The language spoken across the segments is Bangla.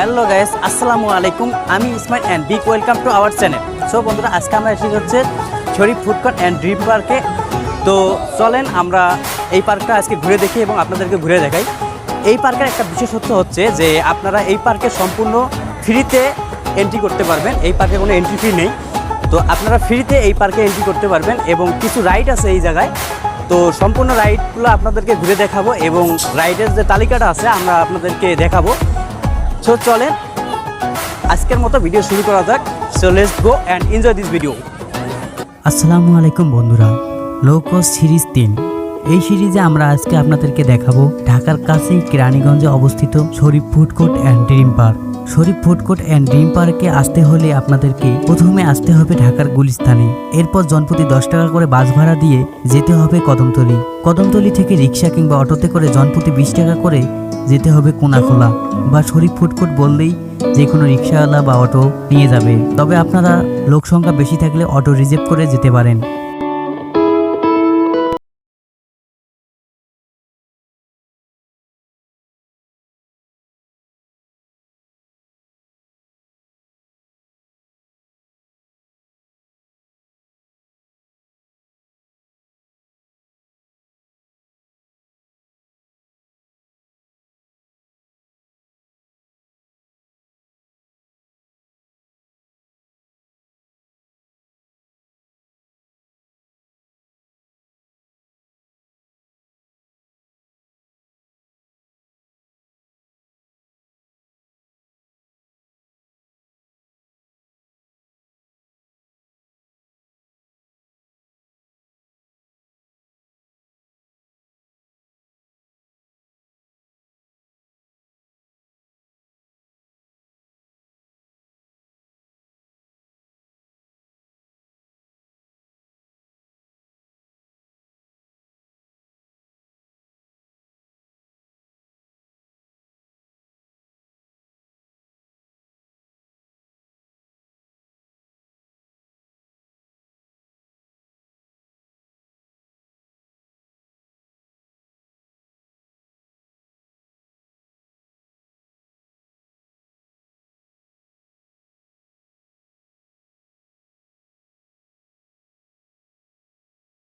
হ্যালো গাইস আসসালামু আলাইকুম আমি Ismail and big welcome to our channel so বন্ধুরা, আজকে আমরা এসেছি হচ্ছে Sharif food court and dream পার্কে তো চলেন আমরা এই পার্কটা আজকে ঘুরে দেখি এবং আপনাদেরকে ঘুরে দেখাই। এই পার্কের একটা বিশেষত্ব হচ্ছে যে, আপনারা এই পার্কে সম্পূর্ণ ফ্রিতে এন্ট্রি করতে পারবেন। এই পার্কে কোনো এন্ট্রি ফি নেই। তো আপনারা ফ্রিতে এই পার্কে এন্ট্রি করতে পারবেন এবং কিছু রাইড আছে এই জায়গায়। তো সম্পূর্ণ রাইডগুলো আপনাদেরকে ঘুরে দেখাবো এবং রাইডের যে তালিকাটা আছে, আমরা আপনাদেরকে দেখাবো। সো চলেন। আজকের মতো ভিডিও শুরু করা যাক। So let's go and enjoy this video আসসালামু আলাইকুম বন্ধুরা। লো সিরিজ তিন। এই সিরিজে আমরা আজকে আপনাদেরকে দেখাবো ঢাকার কাছেই কেরানীগঞ্জে অবস্থিত Sharif food court and dream park. Sharif food court and dream পার্কে আসতে হলে আপনাদেরকে প্রথমে আসতে হবে ঢাকার গুলিস্তানে। এরপর জনপ্রতি দশ টাকা করে বাস ভাড়া দিয়ে যেতে হবে কদমতলি। কদমতলি থেকে রিক্সা কিংবা অটোতে করে জনপ্রতি বিশ টাকা করে যেতে হবে কোনাখোলা। বা শরীফ ফুটফুট বললেই যে কোনো রিক্সাওয়ালা বা অটো নিয়ে যাবে। তবে আপনারা লোক সংখ্যা বেশি থাকলে অটো রিজার্ভ করে যেতে পারেন।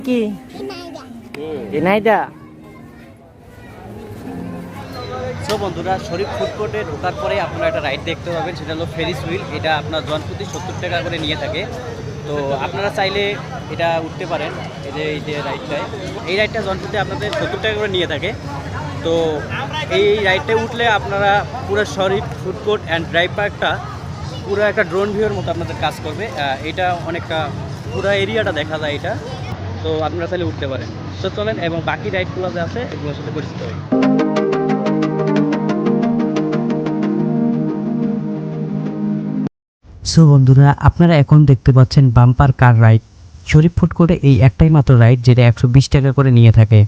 কি? এনাইদা সো বন্ধুরা, শরীফ ফুড কোর্টে ঢোকার পরে আপনারা একটা রাইড দেখতে পাবেন, সেটা হলো ফেরিস হুইল এটা আপনার জনপ্রতি সত্তর টাকা করে নিয়ে থাকে। তো আপনারা চাইলে এটা উঠতে পারেন, এই যে এই যে রাইডটায় এই রাইডটা জনপ্রতি আপনাদের সত্তর টাকা করে নিয়ে থাকে। তো এই রাইডটায় উঠলে আপনারা পুরো Sharif food court and drive পার্কটা পুরো একটা ড্রোন ভিউর মতো আপনাদের কাজ করবে। এটা অনেকটা পুরো এরিয়াটা দেখা যায় এটা। তো আপনারা চাইলে উঠতে পারেন। তো চলেন, এবং বাকি রাইডগুলো যে আছে, এগুলোর সাথে পরিচিত হই। সো বন্ধুরা, আপনারা এখন দেখতে পাচ্ছেন bumper car ride Sharif food করে এই একটাই মাত্র রাইড যেটা একশো বিশ টাকা করে নিয়ে থাকে।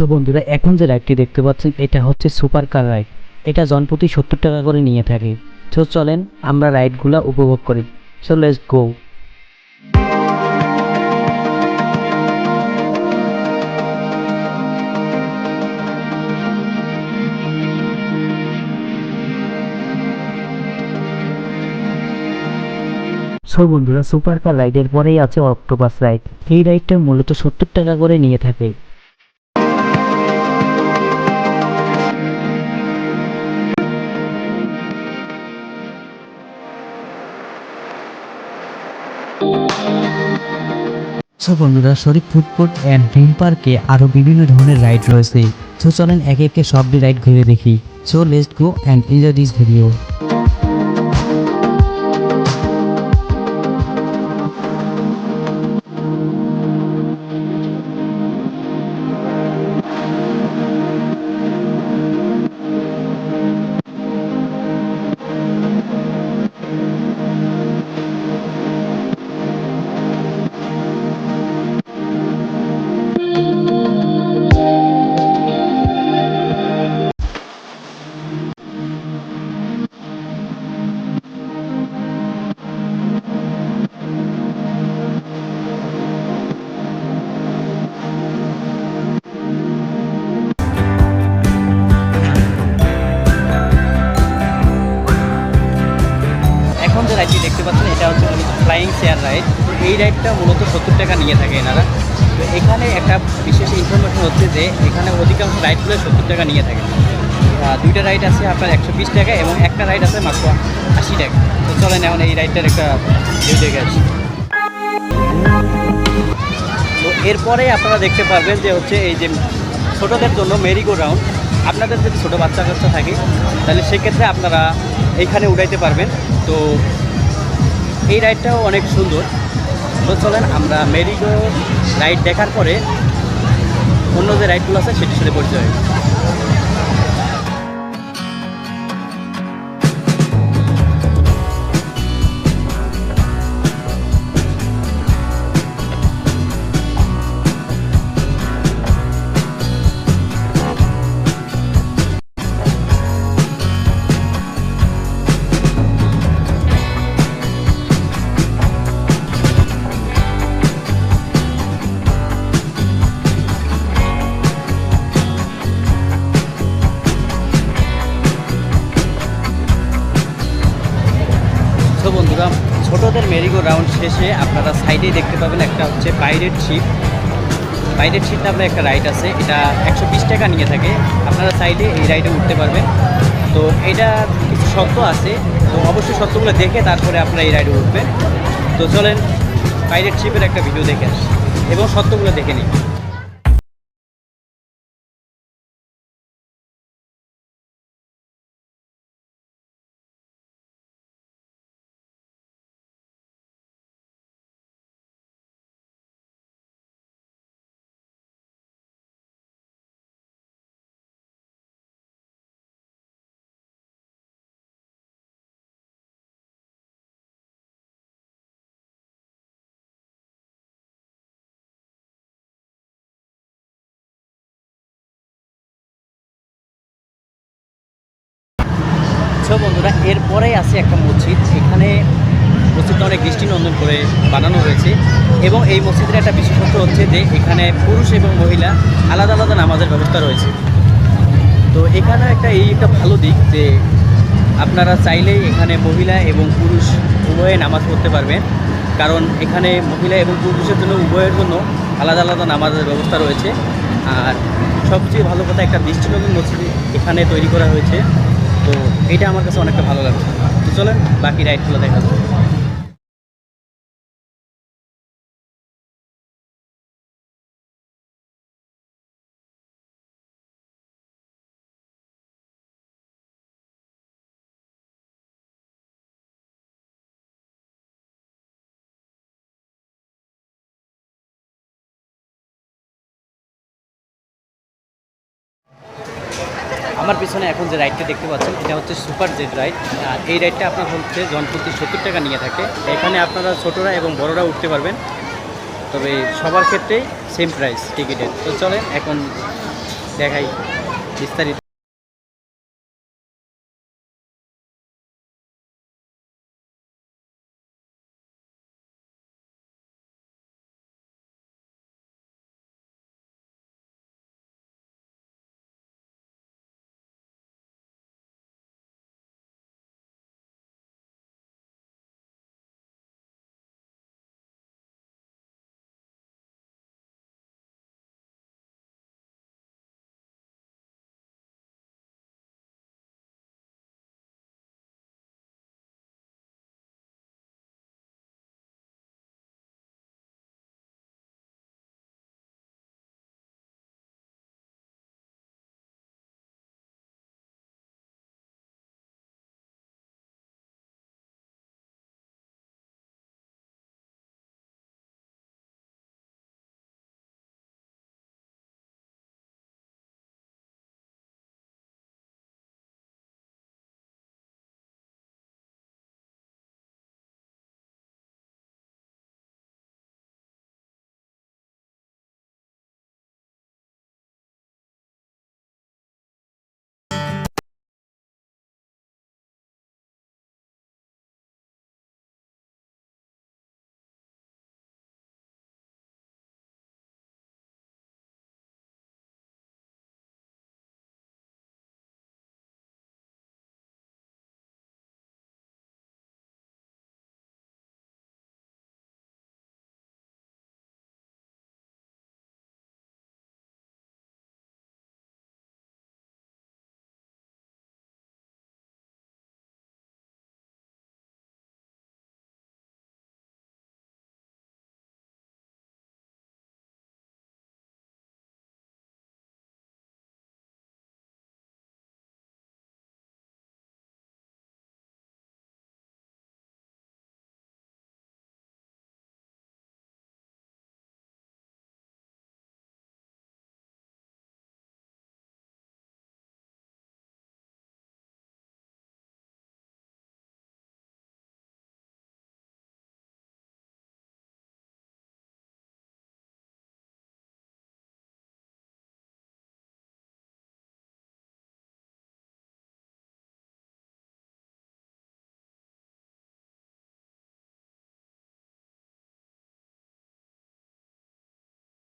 সো বন্ধুরা, এখন যে রাইডটি দেখতে পাচ্ছেন, এটা হচ্ছে সুপার কার রাইড এটা জনপ্রতি সত্তর টাকা করে নিয়ে থাকে। তো চলেন আমরা রাইডগুলো উপভোগ করি। সো লেটস গো সো বন্ধুরা সুপার কার রাইডের পরেই আছে অক্টোপাস রাইড এই রাইডটা মূলত সত্তর টাকা করে নিয়ে থাকে। সো বন্ধুরা Sharif food court and dream পার্কে আরও বিভিন্ন ধরনের রাইড রয়েছে। সো চলেন একে একে সবটি রাইড ঘুরে দেখি। So let's go and enjoy this video রাইডটি দেখতে পাচ্ছেন, এটা হচ্ছে মূলত ফ্লাইং চেয়ার রাইড এই রাইডটা মূলত সত্তর টাকা নিয়ে থাকে এনারা। তো এখানে একটা বিশেষ ইনফরমেশন হচ্ছে যে, এখানে অধিকাংশ রাইডগুলো সত্তর টাকা নিয়ে থাকে। দুইটা রাইড আছে আপনার একশো বিশ টাকা এবং একটা রাইড আছে মাত্র আশি টাকা। তো চলেন এখন এই রাইডটার একটা ভিউ দেখে তো এরপরে আপনারা দেখতে পারবেন যে হচ্ছে এই যে ছোটোদের জন্য মেরিগো রাউন্ড। আপনাদের যদি ছোটো বাচ্চা কাচ্চা থাকে, তাহলে সেক্ষেত্রে আপনারা এইখানে উড়াইতে পারবেন। তো এই রাইডটাও অনেক সুন্দর। তো চলেন, আমরা মেরিগো রাইড দেখার পরে অন্য যে রাইডগুলো আছে, সেটির সাথে পরিচয় ছোটদের মেরিগো রাউন্ড শেষে আপনারা সাইডেই দেখতে পাবেন একটা হচ্ছে পাইরেট শিপ পাইরেট শিপ নামে একটা রাইড আছে, এটা একশো বিশ টাকা নিয়ে থাকে। আপনারা সাইডে এই রাইডে উঠতে পারবেন। তো এটা কিছু শর্ত আছে, তো অবশ্যই শর্তগুলো দেখে তারপরে আপনারা এই রাইডে উঠবেন। তো চলেন পাইরেট শিপের একটা ভিডিও দেখে আসি এবং শর্তগুলো দেখে নিই। বন্ধুরা, এরপরেই আছে একটা মসজিদ। এখানে মসজিদটা অনেক দৃষ্টিনন্দন করে বানানো হয়েছে এবং এই মসজিদের একটা বিশেষত্ব হচ্ছে যে এখানে পুরুষ এবং মহিলা আলাদা আলাদা নামাজের ব্যবস্থা রয়েছে। তো এখানে একটা এই একটা ভালো দিক যে আপনারা চাইলেই এখানে মহিলা এবং পুরুষ উভয়ে নামাজ পড়তে পারবেন। কারণ এখানে মহিলা এবং পুরুষের জন্য উভয়ের জন্য আলাদা আলাদা নামাজের ব্যবস্থা রয়েছে। আর সবচেয়ে ভালো কথা, একটা দৃষ্টিনন্দন মসজিদ এখানে তৈরি করা হয়েছে। তো এটা আমার কাছে অনেকটা ভালো লাগছে। চলেন বাকি রাইডগুলো দেখা যাবে আমার পিছনে এখন যে রাইডটা দেখতে পাচ্ছেন, এটা হচ্ছে সুপার জেড রাইড আর এই রাইডটা আপনার হচ্ছে জনপ্রতি সত্তর টাকা নিয়ে থাকে। এখানে আপনারা ছোটরা এবং বড়রা উঠতে পারবেন। তবে সবার ক্ষেত্রেই সেম প্রাইস টিকিটের। তো চলেন, এখন দেখাই বিস্তারিত।